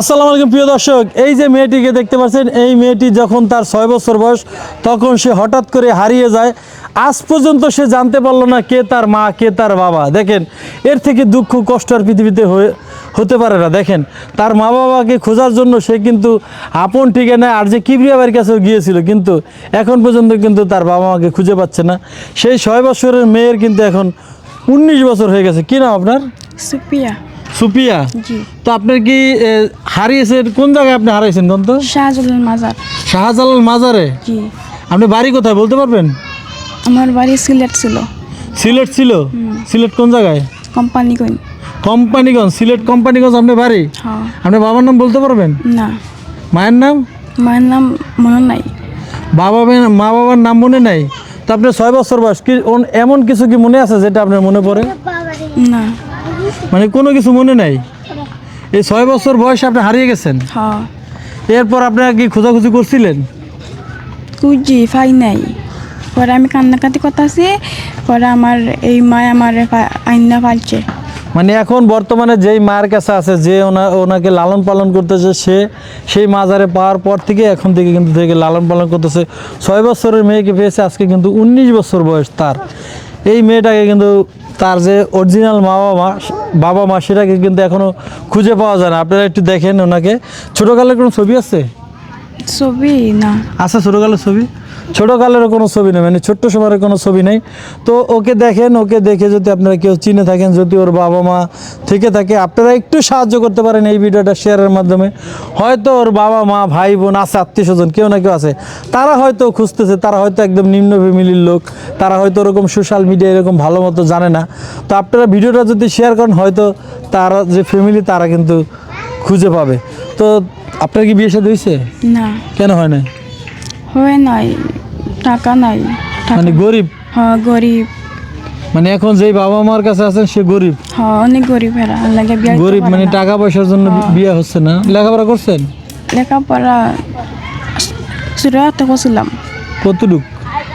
আসসালামু আলাইকুম, প্রিয় দর্শক। এই যে মেয়েটিকে দেখতে পাচ্ছেন, এই মেয়েটি যখন তার ছয় বছর বয়স, তখন সে হঠাৎ করে হারিয়ে যায়। আজ পর্যন্ত সে জানতে পারল না কে তার মা, কে তার বাবা। দেখেন, এর থেকে দুঃখ, কষ্ট আর পৃথিবীতে হয়ে, হতে পারে না। দেখেন, তার মা বাবাকে খোঁজার জন্য সে কিন্তু আপন ঠিকানায় আর যে কিবরিয়া বাড়ির কাছেও গিয়েছিল, কিন্তু এখন পর্যন্ত কিন্তু তার বাবা মাকে খুঁজে পাচ্ছে না। সেই ছয় বছরের মেয়ের কিন্তু এখন উনিশ বছর হয়ে গেছে। কি নাম আপনার? সুপিয়া সুপিয়া? জি। তো আপনার কি হারিয়েছেন কোন জায়গায় আপনি হারাইছেন কোন তো? শাহজালাল মাজার। শাহজালাল মাজারে? জি। আপনি বাড়ি কোথায় বলতে পারবেন? আমার বাড়ি সিলেট ছিল। সিলেট ছিল? সিলেট কোন জায়গায়? কোম্পানিগঞ্জ। কোম্পানিগঞ্জ সিলেট কোম্পানিগঞ্জ আপনার বাড়ি? হ্যাঁ। আপনার বাবার নাম বলতে পারবেন? না। মায়ের নাম? মায়ের নাম মনে নাই। বাবা মা- মা বাবার নাম মনে নাই? তো আপনার ছয় বছর বয়স কি এমন কিছু কি মনে আছে যেটা আপনার মনে পড়ে? না। মানে কোনো কিছু মনে নাই। এই ছয় বছর বয়সে আপনি হারিয়ে গেছেন। হ্যাঁ। এরপর আপনারা কি খোঁজাখুঁজি করছিলেন? কুজি ফাই নাই। পরে আমি কান্নাকাটি করতেছি পরে আমার এই মা আমার আইনা পালছে মানে এখন বর্তমানে যেই মায়ের কাছে আছে যে ওনা ওনাকে লালন পালন করতেছে সে সেই মাজারে পাওয়ার পর থেকে এখন থেকে কিন্তু থেকে লালন পালন করতেছে। ছয় বছরের মেয়েকে পেয়েছে আজকে কিন্তু উনিশ বছর বয়স তার। এই মেয়েটাকে কিন্তু তার যে অরিজিনাল মা বাবা বাবা মা সেটাকে কিন্তু এখনও খুঁজে পাওয়া যায় না। আপনারা একটু দেখেন ওনাকে। ছোটোকালের কোনো ছবি আছে? ছবি না। আচ্ছা ছোটোকালের ছবি? ছোটোকালেরও কোনো ছবি নেই মানে ছোট্ট সময়ের কোনো ছবি নেই। তো ওকে দেখেন ওকে দেখে যদি আপনারা কেউ চিনে থাকেন যদি ওর বাবা মা থেকে থাকে আপনারা একটু সাহায্য করতে পারেন এই ভিডিওটা শেয়ারের মাধ্যমে। হয়তো ওর বাবা মা ভাই বোন আছে আত্মীয় স্বজন কেউ না কেউ আছে তারা হয়তো খুঁজতেছে তারা হয়তো একদম নিম্ন ফ্যামিলির লোক তারা হয়তো ওরকম সোশ্যাল মিডিয়া এরকম ভালো মতো জানে না। তো আপনারা ভিডিওটা যদি শেয়ার করেন হয়তো তারা যে ফ্যামিলি তারা কিন্তু খুঁজে পাবে। তো আপনার কি বিয়ে সাথে হয়েছে না। কেন হয় না হয় নাই। টাকা নাই। মানে গরিব? হ্যাঁ গরিব। মানে এখন যেই বাবা মার কাছে আছেন সে গরিব? হ্যাঁ অনেক গরিব এরা লাগে বিয়ে গরিব মানে টাকা পয়সার জন্য বি- বিয়ে হচ্ছে না। লেখাপড়া করছেন? লেখাপড়া সুরাতে করছিলাম। কতটুক?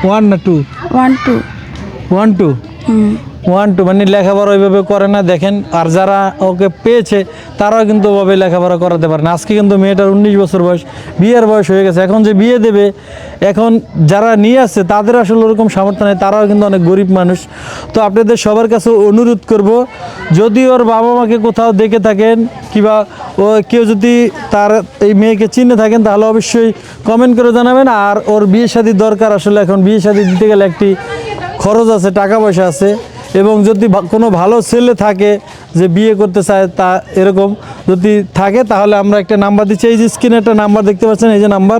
ওয়ান না two one two one two one two মানে লেখাপড়া ওইভাবে করে না, দেখেন, আর যারা ওকে পেয়েছে, তারাও কিন্তু ওভাবে লেখাপড়া করাতে পারে না। আজকে কিন্তু মেয়েটার উনিশ বছর বয়স, বিয়ের বয়স হয়ে গেছে। এখন যে বিয়ে দেবে, এখন যারা নিয়ে আসছে, তাদের আসলে ওরকম সামর্থ্য নেই, তারাও কিন্তু অনেক গরিব মানুষ। তো আপনাদের সবার কাছে অনুরোধ করব, যদি ওর বাবা মাকে কোথাও দেখে থাকেন, কিংবা ও কেউ যদি তার এই মেয়েকে চিনে থাকেন, তাহলে অবশ্যই কমেন্ট করে জানাবেন। আর ওর বিয়ে শাদী দরকার আসলে, এখন বিয়ে শাদী দিতে গেলে একটি খরচ আছে, টাকা পয়সা আছে এবং যদি কোনো ভালো ছেলে থাকে যে বিয়ে করতে চায়, তা এরকম যদি থাকে, তাহলে আমরা একটা নাম্বার দিচ্ছি। এই যে স্ক্রিনে একটা নাম্বার দেখতে পাচ্ছেন, এই যে নাম্বার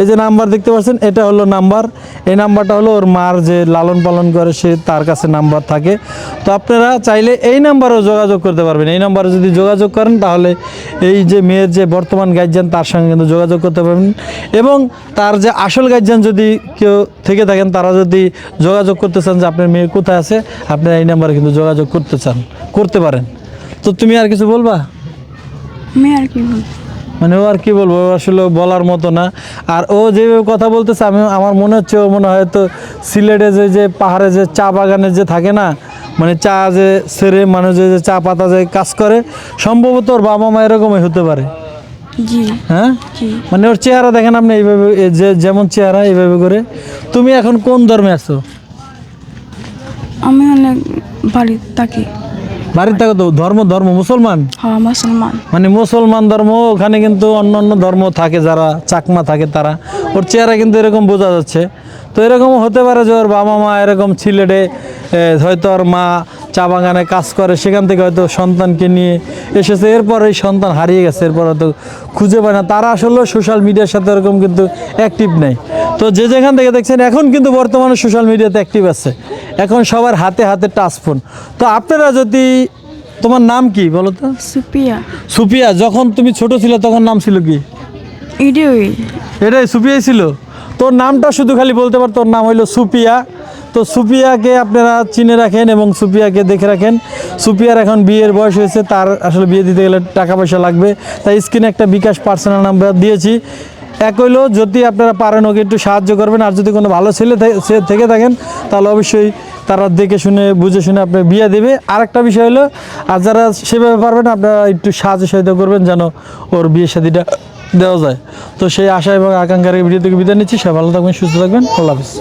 এই যে নাম্বার দেখতে পাচ্ছেন, এটা হলো নাম্বার। এই নাম্বারটা হলো ওর মার যে লালন পালন করে, সে তার কাছে নাম্বার থাকে। তো আপনারা চাইলে এই নাম্বারেও যোগাযোগ করতে পারবেন। এই নাম্বারে যদি যোগাযোগ করেন, তাহলে এই যে মেয়ের যে বর্তমান গার্জিয়ান তার সঙ্গে কিন্তু যোগাযোগ করতে পারবেন। এবং তার যে আসল গার্জিয়ান যদি কেউ থেকে থাকেন, তারা যদি যোগাযোগ করতে চান যে আপনার মেয়ে কোথায় আছে, আপনারা এই নাম্বারে কিন্তু যোগাযোগ করতে চান, করতে পারেন। তো তুমি আর কিছু বলবা? আমি আর কি বলব? মানে ও আর কি বলব আসলে বলার মতো না। আর ও যেভাবে কথা বলতেছে আমি আমার মনে হচ্ছে ও মনে হয়তো সিলেটে যে যে পাহাড়ে যে চা বাগানে যে থাকে না মানে চা যে সেরে মানুষ যে যে চা পাতা যে কাজ করে সম্ভবত ওর বাবা মা এরকমই হতে পারে। হ্যাঁ? মানে ওর চেহারা দেখেন আপনি এইভাবে যে যেমন চেহারা এইভাবে করে। তুমি এখন কোন ধর্মে আছো? আমি অনেক বাড়ি থাকি। বাড়ির থেকে তো ধর্ম ধর্ম মুসলমান? হ্যাঁ মুসলমান। মানে মুসলমান ধর্ম ওখানে কিন্তু অন্য অন্য ধর্ম থাকে যারা চাকমা থাকে তারা। ওর চেহারা কিন্তু এরকম বোঝা যাচ্ছে। তো এরকম হতে পারে যে ওর বাবা মা এরকম ছিলেটে হয়তো ওর মা চা বাগানে কাজ করে সেখান থেকে হয়তো সন্তানকে নিয়ে এসেছে। এরপর এই সন্তান হারিয়ে গেছে এরপর হয়তো খুঁজে পায় না। তারা আসলে সোশ্যাল মিডিয়ার সাথে এরকম কিন্তু অ্যাক্টিভ নেই। তো যে যেখান থেকে দেখছেন এখন কিন্তু বর্তমানে সোশ্যাল মিডিয়াতে অ্যাক্টিভ আছে। এখন সবার হাতে হাতে টাচ ফোন তো আপনারা যদি তোমার নাম কি বলো তো? সুপিয়া। সুপিয়া যখন তুমি ছোট ছিল তখন নাম ছিল কি? এটাই সুপিয়াই ছিল। তোর নামটা শুধু খালি বলতে পার তোর নাম হইল সুপিয়া। তো সুপিয়াকে আপনারা চিনে রাখেন এবং সুপিয়াকে দেখে রাখেন। সুপিয়ার এখন বিয়ের বয়স হয়েছে, তার আসলে বিয়ে দিতে গেলে টাকা পয়সা লাগবে। তাই স্ক্রিনে একটা বিকাশ পার্সোনাল নাম্বার দিয়েছি। এক হইল, যদি আপনারা পারেন ওকে একটু সাহায্য করবেন, আর যদি কোনো ভালো ছেলে থেকে থাকেন, তাহলে অবশ্যই তারা দেখে শুনে, বুঝে শুনে আপনার বিয়ে দেবে। আরেকটা বিষয় হলো আর যারা সেভাবে পারবেন, আপনারা একটু সাহায্য সহায়তা করবেন যেন ওর বিয়ে শাদিটা দেওয়া যায়। তো সেই আশা এবং আকাঙ্ক্ষার ভিডিও থেকে বিদায় নিচ্ছি। সবাই ভালো থাকবেন, সুস্থ থাকবেন। আল্লাহ হাফিজ।